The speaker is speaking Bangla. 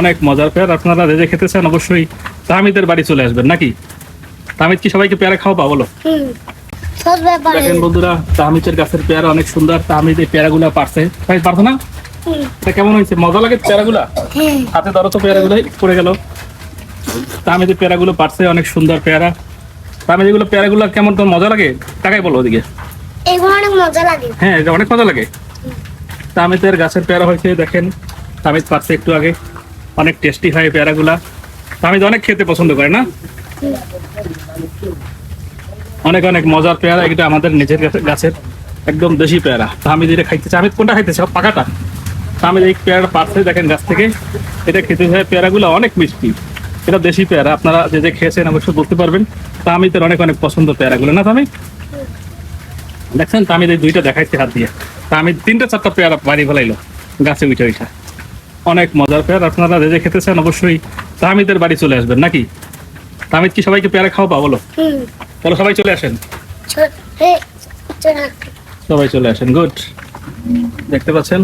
অনেক মজার পেয়ারা আপনারা যে যে খেতে চান অবশ্যই তাহমিদের বাড়ি চলে আসবেন নাকি? তাহমিদ কি সবাইকে পেয়ারা খাওয়াবা বলো? দেখেন বন্ধুরা তাহমিদের গাছের পেয়ারা অনেক সুন্দর তাহমিদ এই পেয়ারাগুলো পারছে। তাই পারছ না? এটা কেমন হয়েছে? মজা লাগে পেয়ারাগুলা? হ্যাঁ। হাতে ধরো তো পেয়ারাগুলো পড়ে গেল। তাহমিদের পেয়ারাগুলো পারছে অনেক সুন্দর পেয়ারা। তাহমিদ এগুলো পেয়ারাগুলো কেমন তো মজা লাগে? টাকাই বলো ওদিকে। অনেক মজা লাগে। হ্যাঁ এটা অনেক মজা লাগে। তামিদের গাছের পেয়ারা হয়েছে দেখেন। তামিদ পাচ্ছে একটু আগে। অনেক টেস্টি হয় পেয়ারাগুলা। তামিদ অনেক খেতে পছন্দ করে, না? অনেক অনেক মজার পেয়ারা এটা আমাদের নিজের গাছের একদম দেশি পেয়ারা। তামিদ এটা খাইতেছে আমিদ কোনটা খাইতেছে পাকাটা। তামিদ এই পেয়ারাটা পাচ্ছে দেখেন গাছ থেকে। এটা খেতে হয় পেয়ারাগুলো অনেক মিষ্টি। এটা দেশি পেয়ারা। আপনারা যে যে খেয়েছেন অবশ্যই বলতে পারবেন। তামিদের অনেক অনেক পছন্দ পেয়ারাগুলো, না তামিদ দেখছেন? তামিদ এই দুইটা দেখাইছে হাত দিয়ে। তামিদ তিনটা চারটা পেয়ারা বাড়ি ফেলাইলো, গাছে উঠে উঠে। অনেক মজার পেয়ার আপনারা যে খেতেছেন খেতে চান অবশ্যই তামিদের বাড়ি চলে আসবেন নাকি? তামিদ কি সবাইকে পেয়ারা খাওয়াবা বলো? বলো সবাই চলে আসেন? সবাই চলে আসেন গুড। দেখতে পাচ্ছেন?